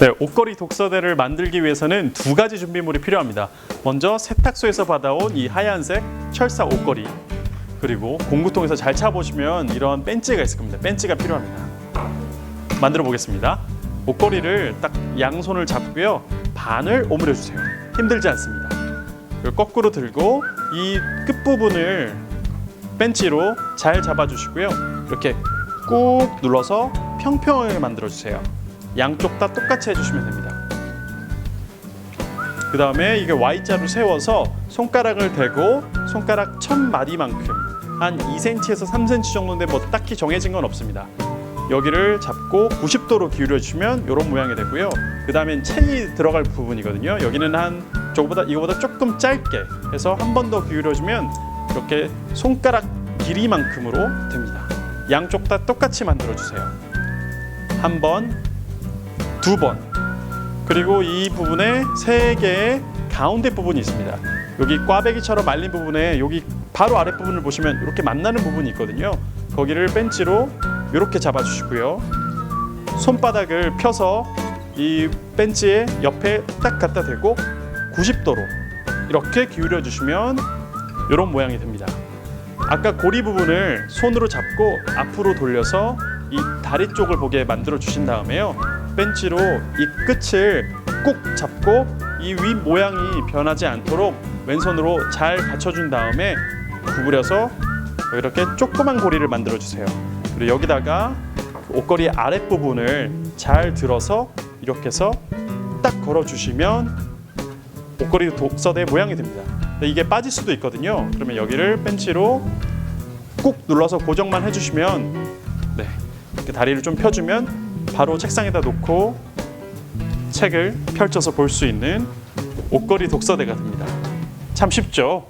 네, 옷걸이 독서대를 만들기 위해서는 두 가지 준비물이 필요합니다. 먼저 세탁소에서 받아온 이 하얀색 철사 옷걸이 그리고 공구통에서 잘 차보시면 이런 벤치가 있을 겁니다. 벤치가 필요합니다. 만들어 보겠습니다. 옷걸이를 딱 양손을 잡고요. 반을 오므려 주세요. 힘들지 않습니다. 그리고 거꾸로 들고 이 끝부분을 벤치로 잘 잡아주시고요. 이렇게 꾹 눌러서 평평하게 만들어 주세요. 양쪽 다 똑같이 해주시면 됩니다. 그 다음에 이게 Y자로 세워서 손가락을 대고 손가락 첫 마디만큼 한 2cm에서 3cm 정도인데 뭐 딱히 정해진 건 없습니다. 여기를 잡고 90도로 기울여 주시면 이런 모양이 되고요. 그 다음엔 챙이 들어갈 부분이거든요. 여기는 한 저거보다 이거보다 조금 짧게 해서 한 번 더 기울여 주면 이렇게 손가락 길이만큼으로 됩니다. 양쪽 다 똑같이 만들어 주세요. 한 번, 두 번. 그리고 이 부분에 세 개의 가운데 부분이 있습니다. 여기 꽈배기처럼 말린 부분에 여기 바로 아랫 부분을 보시면 이렇게 만나는 부분이 있거든요. 거기를 벤치로 이렇게 잡아주시고요. 손바닥을 펴서 이 벤치의 옆에 딱 갖다 대고 90도로 이렇게 기울여 주시면 이런 모양이 됩니다. 아까 고리 부분을 손으로 잡고 앞으로 돌려서 이 다리 쪽을 보게 만들어 주신 다음에요. 벤치로 이 끝을 꾹 잡고 이 윗 모양이 변하지 않도록 왼손으로 잘 받쳐준 다음에 구부려서 이렇게 조그만 고리를 만들어 주세요. 그리고 여기다가 옷걸이 아랫 부분을 잘 들어서 이렇게 해서 딱 걸어 주시면 옷걸이 독서대 모양이 됩니다. 이게 빠질 수도 있거든요. 그러면 여기를 벤치로 꾹 눌러서 고정만 해주시면 네 이렇게 다리를 좀 펴주면 바로 책상에다 놓고 책을 펼쳐서 볼 수 있는 옷걸이 독서대가 됩니다. 참 쉽죠?